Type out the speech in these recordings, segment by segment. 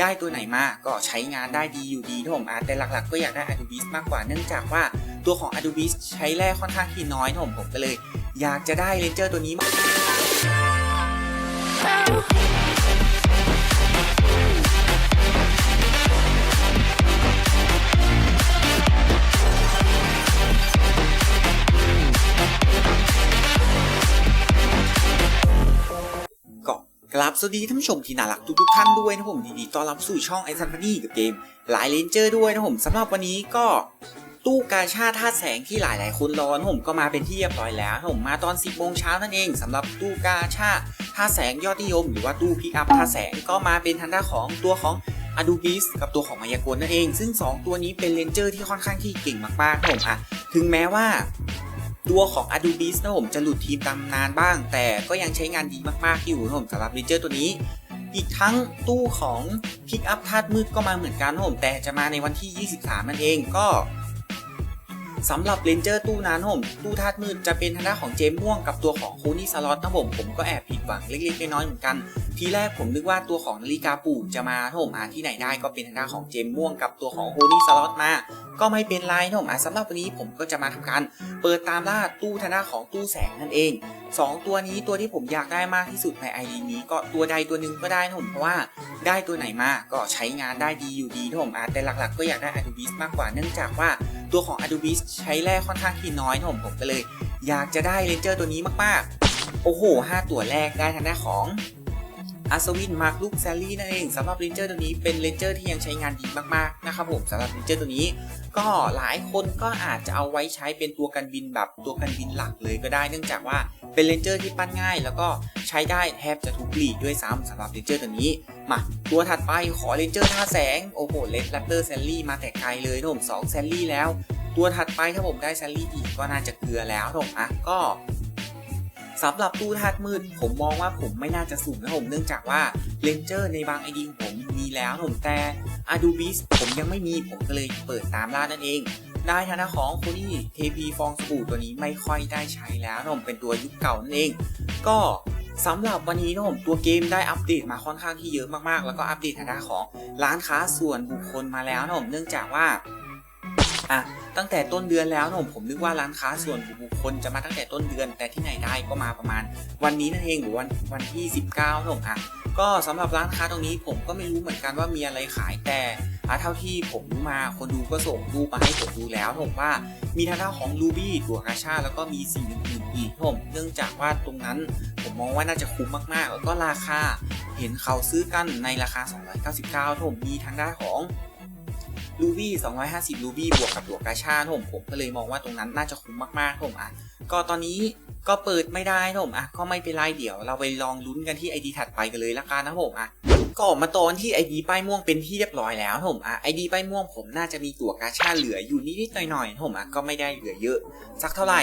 ได้ตัวไหนมาก็ใช้งานได้ดีอยู่ดีนะผมแต่หลักๆ ก็อยากได้ Adobe มากกว่าเนื่องจากว่าตัวของ Adobe ใช้แร่ค่อนข้างที่น้อยนะผมผมก็เลย อยากจะได้เลนเจอร์ตัวนี้มา สวัสดีท่านผู้ชมที่น่ารักทุกๆท่านด้วยนะผมยินดีต้อนรับสู่ช่องไอซันพันนี่กับเกมหลายเลนเจอร์ด้วยนะผมสำหรับวันนี้ก็ตู้กาชาดธาแสงที่หลายๆ คนรอนะผมก็มาเป็นที่เรียบร้อยแล้วผมมาตอน 10โมงเช้านั่นเองสำหรับตู้กาชาดธาแสงยอดนิยม หรือว่าตู้พิกอัพธาแสงก็มาเป็นทางด้าของตัวของ a d u b i s กับตัวของมายากลนั่นเอง ซึ่ง 2 ตัวนี้เป็นเลนเจอร์ที่ค่อนข้างที่เก่งมากๆผมอะถึงแม้ว่า ตัวของ Adobe นะผมจะหลุดทีมตำนานบ้าง แต่ก็ยังใช้งานดีมากๆอยู่นะผมสำหรับเลนเจอร์ตัวนี้ อีกทั้งตู้ของพิกอัพธาตุมืดก็มาเหมือนกันนะผมแต่จะมาในวันที่ 23 นั่นเองก็ สำหรับเลนเจอร์ตู้นั้นผมตู้ธาตุมืดจะเป็นทางด้านของเจมม่วงกับตัวของคูนี่สล็อตนะผมผมก็แอบผิดหวังเล็กๆน้อยๆเหมือนกัน ทีแรกผมนึกว่าตัวของนาฬิกาปู่จะมาผมอ่าที่ไหนได้ก็เป็นทางด้านของเจมม่วงกับตัวของโฮนี่สล็อตมา ก็ไม่เป็นไรนะผมอะสำหรับวันนี้ผมก็จะมาทำการเปิดตามล่าตู้ทางด้านของตู้แสงนั่นเอง 2 ตัวนี้ตัวที่ผมอยากได้มากที่สุดในไอดีนี้ก็ตัวใดตัวหนึ่งก็ได้นะผมเพราะว่าได้ตัวไหนมาก็ใช้งานได้ดีอยู่ดีนะผมอะแต่หลัก ๆ ก็อยากได้ Adubis มากกว่าเนื่องจากว่า ตัวของ Adubis ใช้แร่ค่อนข้างที่น้อยนะผมผมก็เลย อยากจะได้เลนเจอร์ตัวนี้มากๆ โอ้โห 5 ตัวแรกได้ทางด้านของ อัศวินมาร์คลูกแซลลี่นั่นเองสำหรับเลนเจอร์ตัวนี้เป็นเลนเจอร์ที่ยังใช้งานดีมากๆนะครับผมสำหรับเลนเจอร์ตัวนี้ ก็หลายคนก็อาจจะเอาไว้ใช้เป็นตัวกันบินแบบตัวกันบินหลักเลยก็ได้เนื่องจากว่าเป็นเลนเจอร์ที่ปั้นง่าย แล้วก็ใช้ได้แทบจะทุกลีด้วยซ้ำสำหรับเลนเจอร์ตัวนี้มาตัวถัดไปขอเลนเจอร์ท่าแสงโอ้โหเลดแรปเตอร์แซลลี่มาแต่ไกลเลยนะผมสองแซลลี่แล้ว ตัวถัดไปถ้าผมได้แซลลี่อีกก็น่าจะเกลือแล้วนะผมอะก็ สำหรับตู้ธาตุมืด ผมมองว่าผมไม่น่าจะสุ่มนะผมเนื่องจากว่าเลนเจอร์ในบางไอดีของผมมีแล้วนะผมแต่ a d u b i s ผมยังไม่มีผมก็เลยเปิดตามล่านั่นเองได้ทางด้านของคนที่ KP ฟองสบู่ตัวนี้ไม่ค่อยได้ใช้แล้วนะผมเป็นตัวยุคเก่านั่นเอง ก็สำหรับวันนี้นะผมตัวเกมได้อัปเดตมาค่อนข้างที่เยอะมากๆ แล้วก็อัปเดตทางด้านของร้านค้าส่วนบุคคลมาแล้วนะผมเนื่องจากว่า อะตั้งแต่ต้นเดือนแล้วนะผมผมนึกว่าร้านค้าส่วนบุคคลจะมาตั้งแต่ต้นเดือน แต่ที่ไหนได้ก็มาประมาณ วันนี้นั่นเองหรือวันวันที่ 19นะผมอะก็สำหรับร้านค้าตรงนี้ผมก็ไม่รู้เหมือนกันว่ามีอะไรขายแต่เท่าที่ผมรู้มาคนดูก็ส่งรูปมาให้ผมดูแล้วผมว่ามีทางด้านของรูบี้ตัวกาชาแล้วก็มีสิ่งอื่นๆอีกผมเนื่องจากว่าตรงนั้นผมมองว่าน่าจะคุ้มมากๆ แล้วก็ราคาเห็นเขาซื้อกันในราคา 299ผมมีทางด้านของ รูบี้250รูบี้บวกกับตัวกาชาผมผมก็เลยมองว่าตรงนั้นน่าจะคุ้มมากๆผมอะก็ตอนนี้ก็เปิดไม่ได้นะผมอะก็ไม่เป็นไรเดี๋ยว เราไปลองลุ้นกันที่ ID ถัดไปกันเลยละกันนะผมอะก็ออกมาตอนที่ ID ป้ายม่วงเป็นที่เรียบร้อยแล้วผมอะ ID ป้ายม่วงผมน่าจะมีตัวกาชาเหลืออยู่นิดๆหน่อยๆนะผมอะก็ไม่ได้เหลือเยอะ สักเท่าไหร่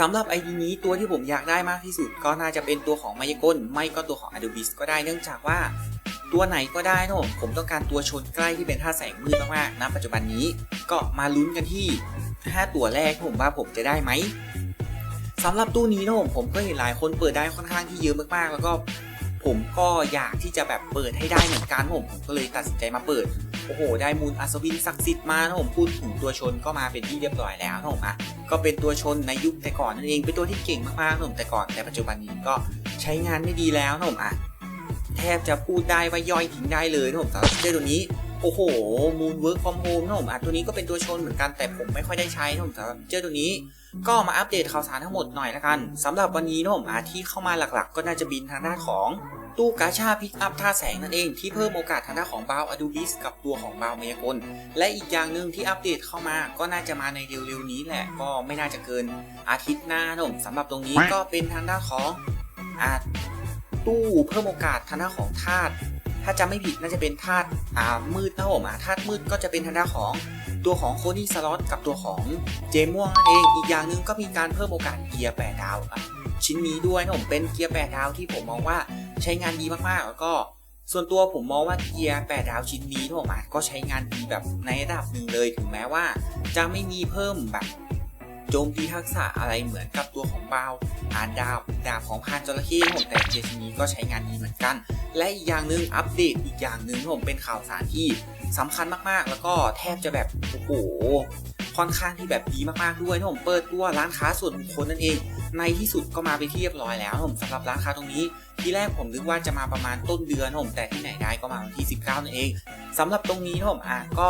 สำหรับ ID นี้ตัวที่ผมอยากได้มากที่สุด ก็น่าจะเป็นตัวของมายากลไม่ก็ตัวของ Adubis ก็ได้เนื่องจากว่า ตัวไหนก็ได้นะผมผมต้องการตัวชนใกล้ที่เป็นท่าแสงมืดมากๆณปัจจุบันนี้ก็มาลุ้นกันที่ 5 ตัวแรกผมว่าผมจะได้ไหมสำหรับตู้นี้นะผมผมก็เห็นหลายคนเปิดได้ค่อนข้างที่เยอะมากๆ แล้วก็ผมก็อยากที่จะแบบเปิดให้ได้เหมือนกันผมผมก็เลยตัดสินใจมาเปิดโอ้โห ได้มูลอัศวินศักดิ์สิทธิ์มานะผมพูดถึงตัวชนก็มาเป็นที่เรียบร้อยแล้วนะผมอะก็เป็นตัวชนในยุคแต่ก่อนนั่นเองเป็นตัวที่เก่งมากๆนะผมแต่ก่อนแต่ปัจจุบันนี้ก็ใช้งานไม่ดีแล้วนะผมอะ แทบจะพูดได้ว่าย่อยทิ้งได้เลยนะผมสำหรับเจ้าตัวนี้โอ้โหมูลเวิร์กฟอร์มโฮมนะผมอะตัวนี้ก็เป็นตัวชนเหมือนกันแต่ผมไม่ค่อยได้ใช้นะผมสำหรับเจ้าตัวนี้ก็มาอัปเดตข่าวสารทั้งหมดหน่อยละกันสำหรับวันนี้นะผมอาที่เข้ามาหลักๆ ก็น่าจะบินทางด้านของตู้กาชาพิกอัพท่าแสงนั่นเองที่เพิ่มโอกาสทางด้านของบาวอดูบิสกับตัวของบาวมยากลและอีกอย่างหนึ่งที่อัปเดตเข้ามาก็น่าจะมาในเร็วๆนี้แหละก็ไม่น่าจะเกินอาทิตย์หน้านะผมสำหรับตรงนี้ก็เป็นทางด้านของอา ตู้เพิ่มโอกาสทางด้านของธาตุถ้าจำไม่ผิดน่าจะเป็นธาตุอ่ามืดนะผมอะธาตุมืดก็จะเป็นทางด้านของตัวของโคนี่สล็อตกับตัวของเจม่วงนั่นเองอีกอย่างหนึ่งก็มีการเพิ่มโอกาสเกียร์8ดาวชิ้นนี้ด้วยนะผมเป็นเกียร์8ดาวที่ผมมองว่าใช้งานดีมากๆแล้วก็ส่วนตัวผมมองว่าเกียร์8ดาวชิ้นนี้นะผมอะก็ใช้งานดีแบบในระดับหนึ่งเลยถึงแม้ว่า จะไม่มีเพิ่มแบบ โจมตีทักษะอะไรเหมือนกับตัวของบาวอ่าดาบดาบของพานจระเข้ผมแต่เกียร์ชนี้ก็ใช้งานดีเหมือนกัน และอีกอย่างหนึ่งอัปเดตอีกอย่างหนึ่งผมเป็นข่าวสารที่สำคัญมากๆ แล้วก็แทบจะแบบโอ้โหค่อนข้างที่แบบดีมากๆด้วยนะผมเปิดตัวร้านค้าส่วนบุคคลนั่นเอง ในที่สุดก็มาไปที่เรียบร้อยแล้วผมสำหรับร้านค้าตรงนี้ที่แรกผมนึกว่าจะมาประมาณต้นเดือนผมแต่ที่ไหนได้ก็มาวันที่ 19นั่นเองสำหรับตรงนี้ผมอะก็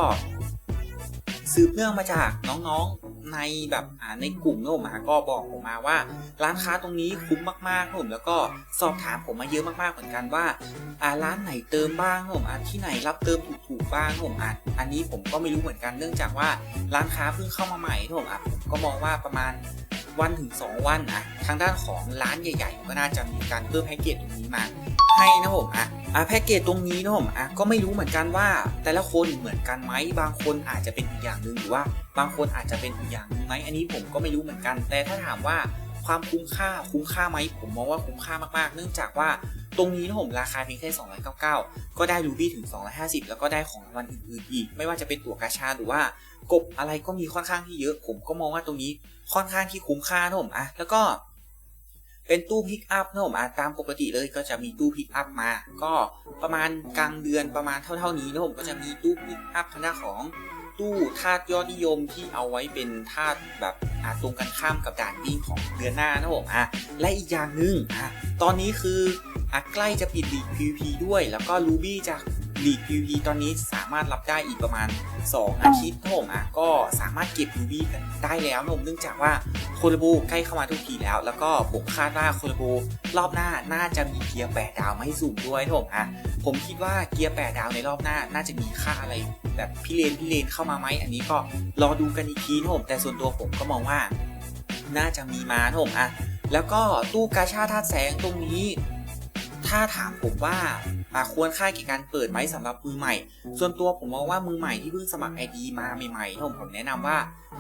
สืบเนื่องมาจากน้องๆ ในแบบอ่าในกลุ่มนะผมอะก็บอกผมมาว่า ร้านค้าตรงนี้คุ้มมากๆนะผมแล้วก็สอบถามผมมาเยอะมากๆเหมือนกันว่าอ่าร้านไหนเติมบ้างนะผมอะที่ไหนรับเติมถูกๆบ้างนะผมอะอันนี้ผมก็ไม่รู้เหมือนกันเนื่องจากว่าร้านค้าเพิ่งเข้ามาใหม่นะผมอะผมก็มองว่าประมาณ วันถึง 2 วันอะทางด้านของร้านใหญ่ๆ ก็น่าจะมีการเพิ่มแพ็กเกจตรงนี้มาให้นะผมอะอะแพ็กเกจตรงนี้นะผมอะก็ไม่รู้เหมือนกันว่า แต่ละคนเหมือนกันไหมบางคนอาจจะเป็นอีกอย่างหนึ่งหรือว่า บางคนอาจจะเป็นอีกอย่างหนึงไหมอันนี้ผมก็ไม่รู้เหมือนกัน แต่ถ้าถามว่าความคุ้มค่าคุ้มค่าไหมผมมองว่าคุ้มค่ามากๆ เนื่องจากว่า ตรงนี้นะผมราคาเพียงแค่ 299 ก็ได้รูบี้ถึง 250 แล้วก็ได้ของรางวัลอื่นๆอีก ไม่ว่าจะเป็นตั๋วกาชาหรือว่ากบอะไรก็มีค่อนข้างที่เยอะ ผมก็มองว่าตรงนี้ค่อนข้างที่คุ้มค่านะผมอะแล้วก็เป็นตู้พิกอัพนะผมอะตามปกติเลยก็จะมีตู้พิกอัพมา ก็ประมาณกลางเดือนประมาณเท่า ๆ นี้นะผมก็จะมีตู้พิกอัพทางด้านของ ตู้ธาตุยอดนิยมที่เอาไว้เป็นธาตุแบบอะตรงกันข้ามกับด่านวิ่งของเดือนหน้านะผมอะและอีกอย่างหนึ่งอะตอนนี้คืออะใกล้จะปิดลีก PVP ด้วย แล้วก็ลูบี้จะลีก PVP ตอนนี้สามารถรับได้อีกประมาณ 2 อาทิตย์นะผมอะก็สามารถเก็บลูบี้กันได้แล้วนะผมเนื่องจากว่า คลบูใกล้เข้ามาทุกทีแล้ว แล้วก็ผมคาดว่าโคลบูรอบหน้าน่าจะมีเกียร์แปดาวไม่สูงด้วยนะผมอะผมคิดว่าเกียร์แปดาวในรอบหน้าน่าจะมีค่าอะไรแบบพี่เลนพี่เลนเข้ามาไหมอันนี้ก็รอดูกันอีกทีนะผมแต่ส่วนตัวผมก็มองว่า น่าจะมีมานะผมอะแล้วก็ตู้กาชาธาตุแสงตรงนี้ ถ้าถามผมว่าควรค่าแก่การเปิดไหมสำหรับมือใหม่ ส่วนตัวผมมองว่ามือใหม่ที่เพิ่งสมัคร ID มาใหม่ๆผมผมแนะนำว่า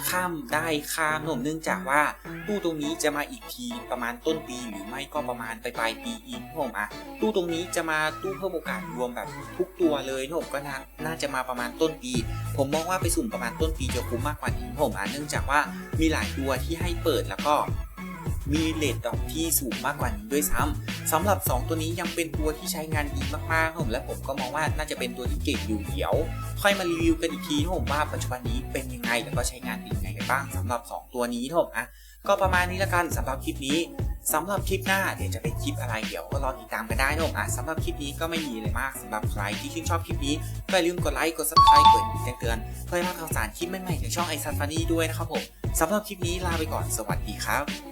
ข้ามได้ข้ามนะผมเนื่องจากว่าตู้ตรงนี้จะมาอีกทีประมาณต้นปีหรือไม่ก็ประมาณปลายปีอีกนผมอะตู้ตรงนี้จะมาตู้เพิ่มโอกาสรวมแบบทุกตัวเลยนผมก็น่าจะมาประมาณต้นปี ผมมองว่าไปสุ่มประมาณต้นปีจะคุ้มมากกว่านี้นผมอะเนื่องจากว่ามีหลายตัวที่ให้เปิดแล้วก็ มีเลทดอกที่สูงมากกว่านี้ด้วยซ้ำสำหรับ 2 ตัวนี้ยังเป็นตัวที่ใช้งานดีมากๆครับผมและผมก็มองว่าน่าจะเป็นตัวที่เก่งอยู่เดี๋ยว ค่อยมารีวิวกันอีกทีผมว่าปัจจุบันนี้เป็นยังไงแล้วก็ใช้งานเป็นยังไงกันบ้างสำหรับ 2 ตัวนี้ผมอะก็ประมาณนี้ละกันสำหรับคลิปนี้สำหรับคลิปหน้าเดี๋ยวจะเป็นคลิปอะไรเดี๋ยวก็รอติดตามกันได้นะผมอะสำหรับคลิปนี้ก็ไม่มีอะไรมากสำหรับใครที่ชื่นชอบคลิปนี้ก็อย่าลืมกดไลค์กด subscribe กดแจ้งเตือนเพื่อให้พลาข่าวสารคลิปใหม่ๆจากช่องไอซันฟานี่ด้วยนะครับผมสำหรับคลิปนี้ลาไปก่อนสวัสดีครับ